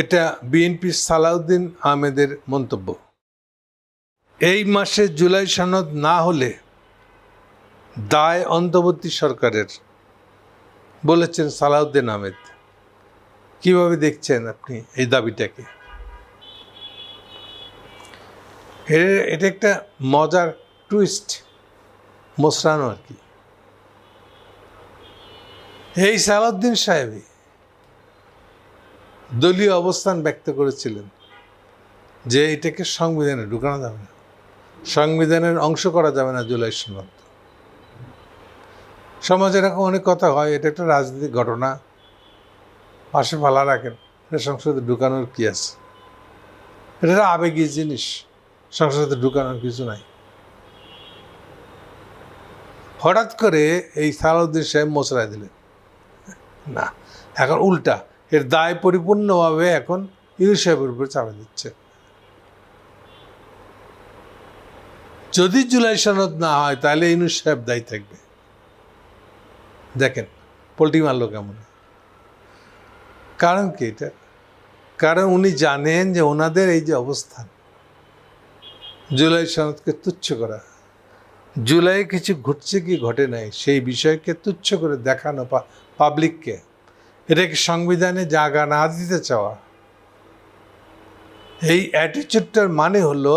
এটা বিএনপি সালাউদ্দিন আহমেদের মন্তব্য। এই মাসে জুলাই সনদ না হলে দায় অন্তর্বর্তী সরকারের, বলেছেন সালাউদ্দিন আহমেদ। কীভাবে দেখছেন আপনি এই দাবিটাকে? এটা একটা মজার টুইস্ট মোসরানো আর কি। এই সালাউদ্দিন সাহেবই দলীয় অবস্থান ব্যক্ত করেছিলেন যে এটাকে সংবিধানে ঢুকানো যাবে না। সংবিধানের অংশ করা যাবে না জুলাই সনদ। সমাজে এরকম অনেক কথা হয়, এটা একটা রাজনৈতিক ঘটনা। পাশে ফালা রাখেন, এটা সংসদে ঢুকানোর কি আছে? এটা একটা আবেগী জিনিস, সংসদে ঢুকানোর কিছু নাই। হঠাৎ করে এই সালাউদ্দিন সাহেব মোচড়ায় দিলেন। না, এখন উল্টা। এর দায় পরিপূর্ণভাবে এখন ইউনুস সাহেবের উপর চাপে দিচ্ছে। যদি জুলাই সনদ না হয়, তাহলে ইউনুস সাহেব দায়ী থাকবে। দেখেন, পোল্ট্রি মারলো কেমন? কারণ কি এটা? কারণ উনি জানেন যে ওনাদের এই যে অবস্থান, জুলাই সনদকে তুচ্ছ করা। জুলাই কিছু ঘটছে কি ঘটে নাই, সেই বিষয়কে তুচ্ছ করে দেখানো পাবলিককে এটাকে সংবিধানে জায়গা না দিতে চাওয়া। এই অ্যাটিচিউডটার মানে হলো,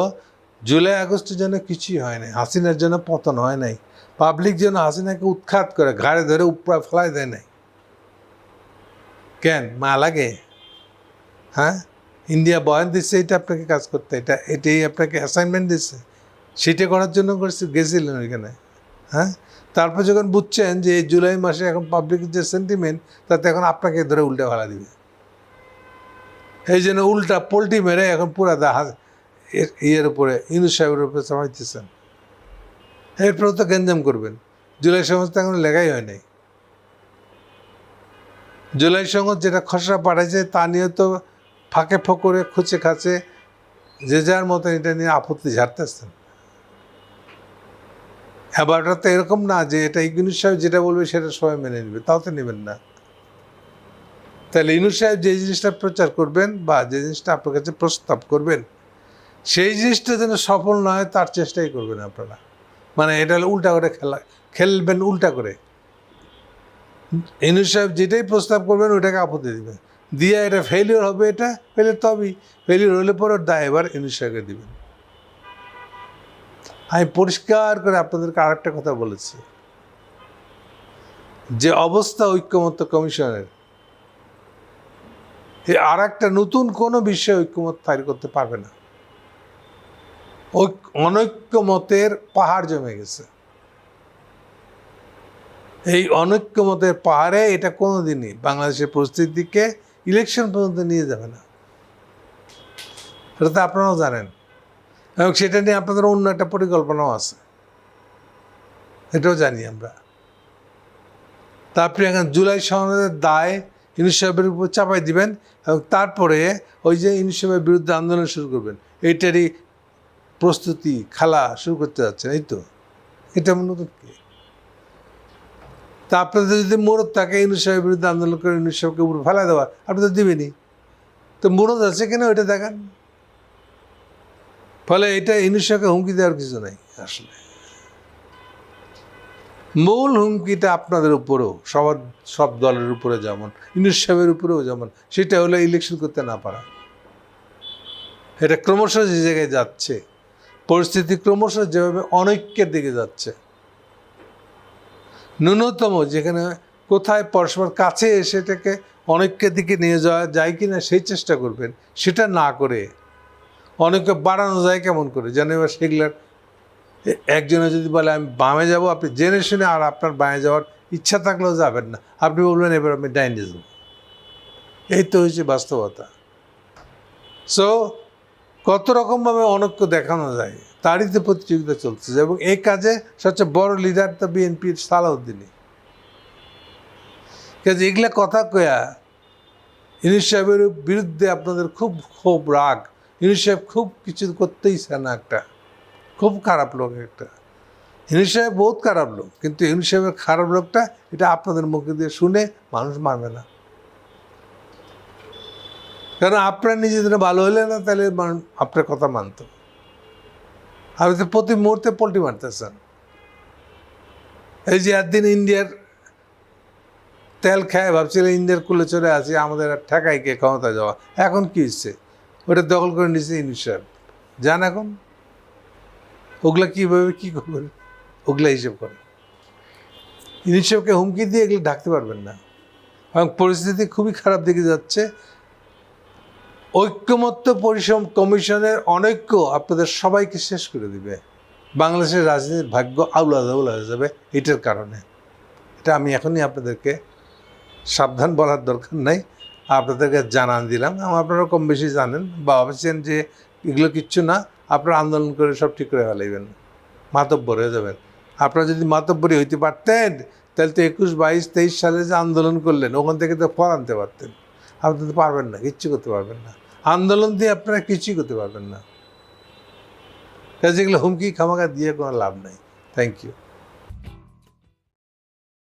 জুলাই আগস্টের জন্য কিছুই হয় নাই, হাসিনার জন্য পতন হয় নাই পাবলিক যেন হাসিনাকে উৎখাত করে, ঘাড়ে ধরে উপরা ফেলায় দেয় নাই। কেন? মা লাগে। হ্যাঁ? ইন্ডিয়া বয়ান দিচ্ছে এটা আপনাকে কাজ করতে, এটা, এটাই আপনাকে অ্যাসাইনমেন্ট দিচ্ছে সেটা করার জন্য করেছে, গেছিলেন ওইখানে। হ্যাঁ? তারপর যখন বুঝছেন যে জুলাই মাসে এখন পাবলিকের যে সেন্টিমেন্ট তাতে এখন আপনাকে ধরে উল্টে ফেলা দিবে। এই জন্য উল্টা পোল্ট্রি মেরে এখন পুরা দাহা ইয়ের উপরে ইউনুস সাহেবের উপরে চাপাইতেছেন। এরপরে তো গেঞ্জাম করবেন। জুলাই সমাজ তো এখন লেখাই হয় নাই। জুলাই সঙ্গত যেটা খসড়া পাঠাইছে, তা নিয়ে তো ফাঁকে ফোকরে, খুঁচে খাচ্ছে যে যার মতন এটা নিয়ে আপত্তি ঝাড়তেছেন। ওটা তো এরকম না যে এটা ইউনুস সাহেব যেটা বলবে সেটা সবাই মেনে নেবে, তাও তো নেবেন না। তাহলে ইউনুস সাহেব যে জিনিসটা প্রচার করবেন বা যে জিনিসটা আপনার কাছে প্রস্তাব করবেন, সেই জিনিসটা যেন সফল না হয়, তার চেষ্টাই করবেন আপনারা। মানে এটা উল্টা করে খেলা খেলবেন উল্টা করে। ইনুস সাহেব যেটাই প্রস্তাব করবেন ওটাকে আপত্তি দেবেন। দিয়ে এটা ফেলিওর হবে এটা ফেলে তবেই। ফেলিওর হলে পরে দায় এবার ইনুস সাহেবকে দেবেন। আমি পরিষ্কার করে আপনাদেরকে আরেকটা কথা বলেছি। যে অবস্থা ঐক্যমত্য কমিশনের আর একটা নতুন কোনো বিষয়ে ঐক্যমত ফাইল করতে পারবে না। অনৈক্যমতের পাহাড় জমে গেছে। এই অনৈক্যমতের পাহাড়ে এটা কোনো দিনই বাংলাদেশের পরিস্থিতিকে ইলেকশন পর্যন্ত নিয়ে যাবে না। এটা তো আপনারাও জানেন। এবং সেটা নিয়ে আপনাদের অন্য একটা পরিকল্পনাও আছে। এটাও জানি আমরা। তারপরে এখন জুলাই সনদের দায় সাহেবের উপর চাপাই দিবেন এবং তারপরে ওই যে সাহেবের বিরুদ্ধে আন্দোলন শুরু করবেন, এইটারই প্রস্তুতি, খেলা শুরু করতে যাচ্ছেন, এই তো। এটা নতুন কি? তা আপনাদের যদি মোরদ থাকে সাহেবের বিরুদ্ধে আন্দোলন করে সাহেবকে উপরে ফেলা দেওয়া আপনি তো দিবেনই। তো মোরদ আছে কিনা ওইটা দেখান। ফলে এটা ইউনুস সাহেবকে হুমকি দেওয়ার কিছু নাই, আসলে। মূল হুমকিটা আপনাদের উপরেও, সবার, সব দলের উপরে যেমন ইউনুস সাহেবের উপরেও যেমন, সেটা হলো ইলেকশন করতে না পারা। এটা ক্রমশ যে জায়গায় যাচ্ছে, পরিস্থিতি ক্রমশ যেভাবে অনৈক্যের দিকে যাচ্ছে। ন্যূনতম যেখানে কোথায় পরস্পর কাছে এসে এটাকে অনৈক্যের দিকে নিয়ে যাওয়া যায় কি না সেই চেষ্টা করবেন, সেটা না করে অনেকে বাড়ানো যায় কেমন করে? যেন এবার সেগুলার একজনে যদি বলে, আমি বামে যাব, আপনি জেনে শুনে আর আপনার বামে যাওয়ার ইচ্ছা থাকলেও যাবেন না। আপনি বলবেন, এবার আমি ডাইনে যাব। এই তো হয়েছে বাস্তবতা। সো কত রকমভাবে অনৈক্য দেখানো যায়, তারই তো প্রতিযোগিতা চলতেছে এবং এই কাজে সবচেয়ে বড় লিডার তো বিএনপির সালাউদ্দিনই। কাজে এগুলা কথা কয়া ইউনুস সাহেবের বিরুদ্ধে আপনাদের খুব খুব রাগ ইউনুস সাহেব খুব কিছু করতেই চায় না একটা। খুব খারাপ লোক একটা। ইউনুস সাহেব বহুত খারাপ লোক, কিন্তু ইউনুস সাহেবের খারাপ লোকটা এটা আপনাদের মুখে দিয়ে শুনে মানুষ মানবে না। কারণ আপনার নিজেদের ভালো হলে না, তাহলে আপনার কথা মানতো। আপনি তো প্রতি মুহূর্তে পোল্টি মারতেছেন। এই যে একদিন ইন্ডিয়ার তেল খায়, ভাবছিলেন ইন্ডিয়ার কুলে চলে আসি, আমাদের আর ঠেকাই কে ক্ষমতা যাওয়া। এখন কি হচ্ছে? ওটা দখল করে নিচ্ছে ইনিশিয়াল যান এখন। ওগুলা কীভাবে কী করবেন ওগুলা হিসেব করেন ইনিশিয়ালকে হুমকি দিয়ে এগুলো ঢাকতে পারবেন না। এবং পরিস্থিতি খুবই খারাপ দিকে যাচ্ছে। ঐক্যমত্য পরিশ্রম কমিশনের অনৈক্য আপনাদের সবাইকে শেষ করে দিবে। বাংলাদেশের রাজনীতির ভাগ্য আউলা দাউলা হয়ে যাবে এটার কারণে। এটা আমি এখনই আপনাদেরকে সাবধান বলার দরকার নাই। আপনাদেরকে জানান দিলাম। আপনারা কম বেশি জানেন। বা ভাবছেন যে, এগুলো কিচ্ছু না, আপনারা আন্দোলন করে সব ঠিক করে ফেলাইবেন। মাতব্বর হয়ে যাবেন। আপনারা যদি মাতব্বরই হইতে পারতেন, তাহলে তো একুশ, বাইশ, তেইশ সালে যে আন্দোলন করলেন, ওখান থেকে তো ফল আনতে পারতেন। আপনি তো পারবেন না, কিচ্ছু করতে পারবেন না। আন্দোলন দিয়ে আপনারা কিছুই করতে পারবেন না। এগুলো হুমকি খামাকা দিয়ে কোনো লাভ নাই। Thank you